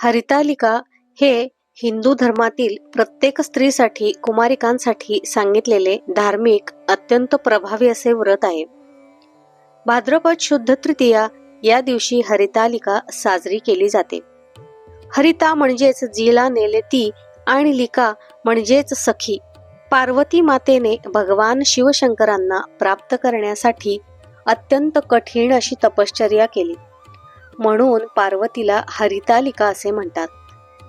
हरितालिका हे हिंदू धर्मातील प्रत्येक स्त्रीसाठी कुमारिकांसाठी सांगितलेले धार्मिक अत्यंत प्रभावी असे व्रत आहे. भाद्रपद शुद्ध तृतीया या दिवशी हरितालिका साजरी केली जाते. हरिता म्हणजेच जिला नेले ती आणि लिका म्हणजेच सखी. पार्वती मातेने भगवान शिवशंकरांना प्राप्त करण्यासाठी अत्यंत कठीण अशी तपश्चर्या केली. म्हणून पार्वतीला हरितालिका असे म्हणतात.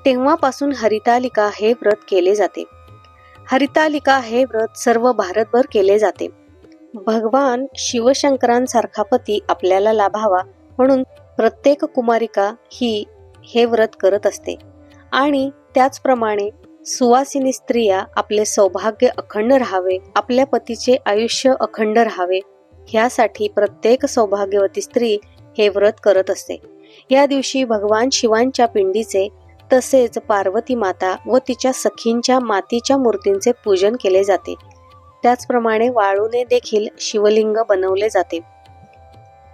तेव्हापासून हरितालिका हे व्रत केले जाते. हरितालिका हे व्रत सर्व भारतभर केले जाते. भगवान शिवशंकरांसारखा पती आपल्याला लाभावा म्हणून प्रत्येक कुमारिका ही हे व्रत करत असते. आणि त्याचप्रमाणे सुवासिनी स्त्रिया आपले सौभाग्य अखंड राहावे आपल्या पतीचे आयुष्य अखंड राहावे ह्यासाठी प्रत्येक सौभाग्यवती स्त्री हे व्रत करत असते. या दिवशी भगवान शिवांच्या पिंडीचे तसेच पार्वती माता व तिच्या सखींच्या मातीच्या मूर्तींचे पूजन केले जाते. त्याचप्रमाणे वाळूने देखील शिवलिंग बनवले जाते.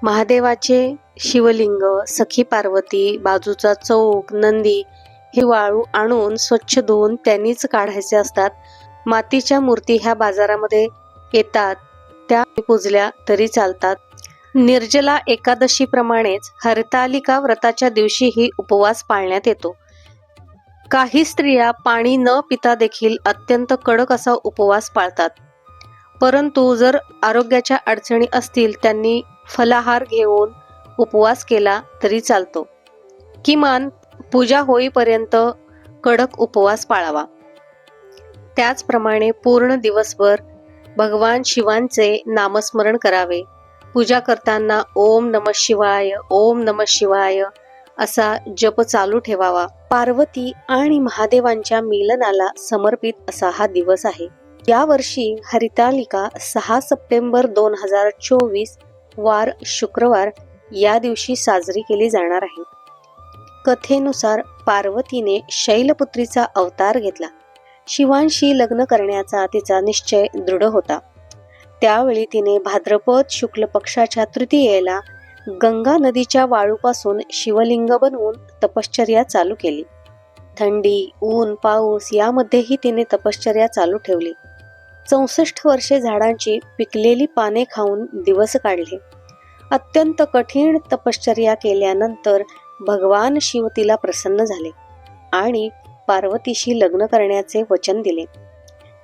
महादेवाचे शिवलिंग सखी पार्वती बाजूचा चौक नंदी हे वाळू आणून स्वच्छ धुवून त्यांनीच काढायचे असतात. मातीच्या मूर्ती ह्या बाजारामध्ये येतात. त्या पूजल्या तरी चालतात. निर्जला एकादशीप्रमाणेच हरतालिका व्रताच्या दिवशीही उपवास पाळण्यात येतो. काही स्त्रिया पाणी न पिता देखील अत्यंत कडक असा उपवास पाळतात. परंतु जर आरोग्याच्या अडचणी असतील त्यांनी फलाहार घेऊन उपवास केला तरी चालतो. किमान पूजा होईपर्यंत कडक उपवास पाळावा. त्याचप्रमाणे पूर्ण दिवसभर भगवान शिवांचे नामस्मरण करावे. पूजा करताना ओम नम शिवाय ओम नम शिवाय असा जप चालू ठेवावा. पार्वती आणि महादेवांच्या मिलनाला समर्पित असा हा दिवस आहे. या वर्षी हरितालिका सहा सप्टेंबर दोन हजार चोवीस वार शुक्रवार या दिवशी साजरी केली जाणार आहे. कथेनुसार पार्वतीने शैलपुत्रीचा अवतार घेतला. शिवांशी लग्न करण्याचा तिचा निश्चय दृढ होता. त्यावेळी तिने भाद्रपद शुक्ल पक्षाच्या तृतीयेला गंगा नदीच्या वाळूपासून शिवलिंग बनवून तपश्चर्या चालू केली. थंडी ऊन पाऊस यामध्येही तिने तपश्चर्या चालू ठेवली. चौसष्ट वर्षे झाडांची पिकलेली पाने खाऊन दिवस काढले. अत्यंत कठीण तपश्चर्या केल्यानंतर भगवान शिव तिला प्रसन्न झाले आणि पार्वतीशी लग्न करण्याचे वचन दिले.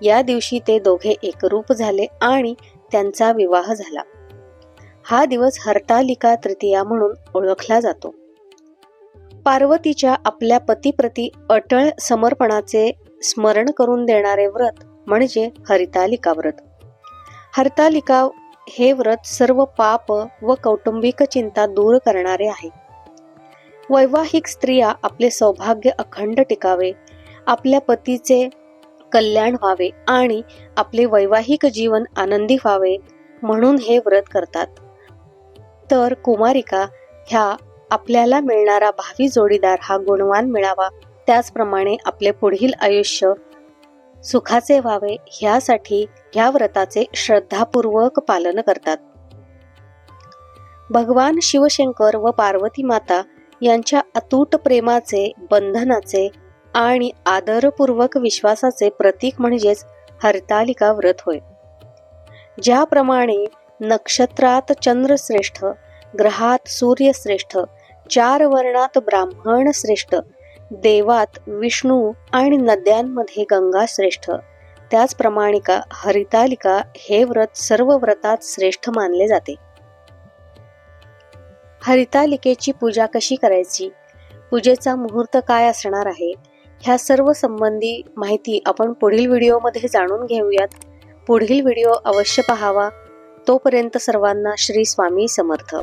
या दिवशी ते दोघे एकरूप झाले आणि त्यांचा विवाह झाला. हा दिवस हरतालिका तृतीया म्हणून ओळखला जातो. पार्वतीच्या आपल्या पतीप्रती अटळ समर्पणाचे स्मरण करून देणारे व्रत म्हणजे हरितालिका व्रत. हरतालिका हे व्रत सर्व पाप व कौटुंबिक चिंता दूर करणारे आहे. वैवाहिक स्त्रिया आपले सौभाग्य अखंड टिकावे आपल्या पतीचे कल्याण व्हावे आणि आपले वैवाहिक जीवन आनंदी व्हावे म्हणून हे व्रत करतात. तर कुमारिका ह्या आपल्याला मिळणारा भावी जोडीदार हा गुणवान मिळावा. त्याचप्रमाणे आपले पुढील आयुष्य सुखाचे व्हावे ह्यासाठी ह्या व्रताचे श्रद्धापूर्वक पालन करतात. भगवान शिवशंकर व पार्वती माता यांच्या अतूट प्रेमाचे बंधनाचे आणि आदरपूर्वक विश्वासाचे प्रतीक म्हणजेच हरतालिका व्रत होय. ज्याप्रमाणे नक्षत्रात चंद्र श्रेष्ठ ग्रहात सूर्य श्रेष्ठ चार वर्णात ब्राह्मण श्रेष्ठ देवात विष्णू आणि नद्यांमध्ये गंगा श्रेष्ठ त्याचप्रमाणे का हरितालिका हे व्रत सर्व व्रतात श्रेष्ठ मानले जाते. हरितालिकेची पूजा कशी करायची? पूजेचा मुहूर्त काय असणार आहे? ह्या सर्व संबंधी माहिती आपण पुढील व्हिडिओमध्ये जाणून घेऊयात. पुढील व्हिडिओ अवश्य पहावा. तोपर्यंत सर्वांना श्री स्वामी समर्थ.